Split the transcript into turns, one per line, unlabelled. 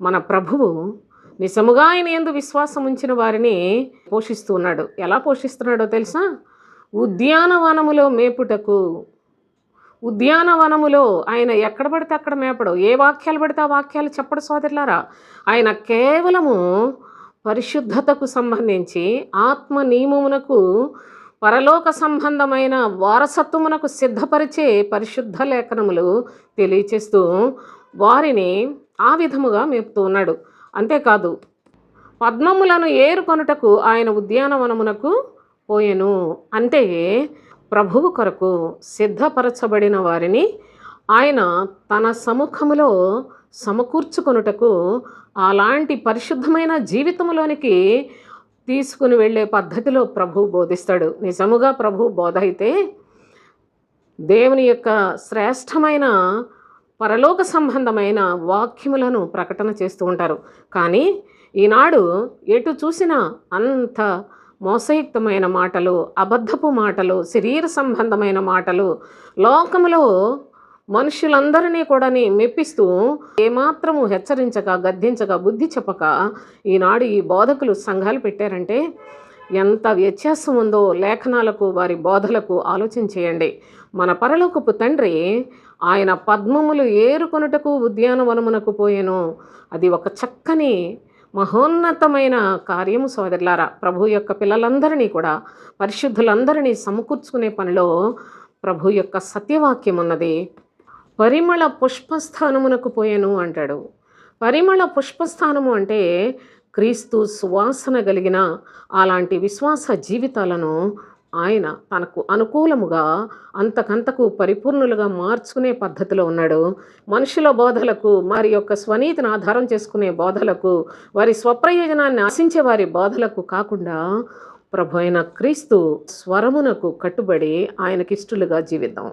మన ప్రభువు నిజముగా ఆయన ఎందు విశ్వాసం ఉంచిన వారిని పోషిస్తూ ఉన్నాడు. ఎలా పోషిస్తున్నాడో తెలుసా? ఉద్యానవనములో మేపుటకు. ఉద్యానవనములో ఆయన ఎక్కడ పడితే అక్కడ మేపడు. ఏ వాక్యాలు పడితే ఆ వాక్యాలు చెప్పడు సోదరులారా. ఆయన కేవలము పరిశుద్ధతకు సంబంధించి ఆత్మ నియమమునకు పరలోక సంబంధమైన వారసత్వమునకు సిద్ధపరిచే పరిశుద్ధ లేఖనములు తెలియచేస్తూ వారిని ఆ విధముగా మేపుతూ ఉన్నాడు. అంతేకాదు పద్మములను ఏరుకొనుటకు ఆయన ఉద్యానవనమునకు పోయెను. అంటే ప్రభువు కొరకు సిద్ధపరచబడిన వారిని ఆయన తన సముఖములో సమకూర్చుకొనుటకు అలాంటి పరిశుద్ధమైన జీవితంలోనికి తీసుకుని వెళ్ళే పద్ధతిలో ప్రభు బోధిస్తాడు. నిజముగా ప్రభు బోధ అయితే దేవుని యొక్క శ్రేష్టమైన పరలోక సంబంధమైన వాక్యములను ప్రకటన చేస్తూ ఉంటారు. కానీ ఈనాడు ఎటు చూసినా అంత మోసయుక్తమైన మాటలు అబద్ధపు మాటలు శరీర సంబంధమైన మాటలు లోకములో మనుషులందరినీ కూడా మెప్పిస్తూ ఏమాత్రము హెచ్చరించక గద్దించక బుద్ధి చెప్పక ఈనాడు ఈ బోధకులు సంఘాలు పెట్టారంటే ఎంత వ్యత్యాసం ఉందో లేఖనాలకు వారి బోధలకు ఆలోచన చేయండి. మన పరలోకపు తండ్రి ఆయన పద్మములు ఏరుకొనుటకు ఉద్యానవనమునకు పోయేను. అది ఒక చక్కని మహోన్నతమైన కార్యము సోదరులారా. ప్రభు యొక్క పిల్లలందరినీ కూడా పరిశుద్ధులందరినీ సమకూర్చుకునే పనిలో ప్రభు యొక్క సత్యవాక్యం ఉన్నది పరిమళ పుష్పస్థానమునకు పోయేను అంటాడు. పరిమళ పుష్పస్థానము అంటే క్రీస్తు సువాసన కలిగిన అలాంటి విశ్వాస జీవితాలను ఆయన తనకు అనుకూలముగా అంతకంతకు పరిపూర్ణులుగా మార్చుకునే పద్ధతిలో ఉన్నాడు. మనుషుల బోధలకు వారి యొక్క స్వనీతిని ఆధారం చేసుకునే బోధలకు వారి స్వప్రయోజనాన్ని ఆశించే వారి బోధలకు కాకుండా ప్రభు అయిన క్రీస్తు స్వరమునకు కట్టుబడి ఆయనకిష్టులుగా జీవిద్దాం.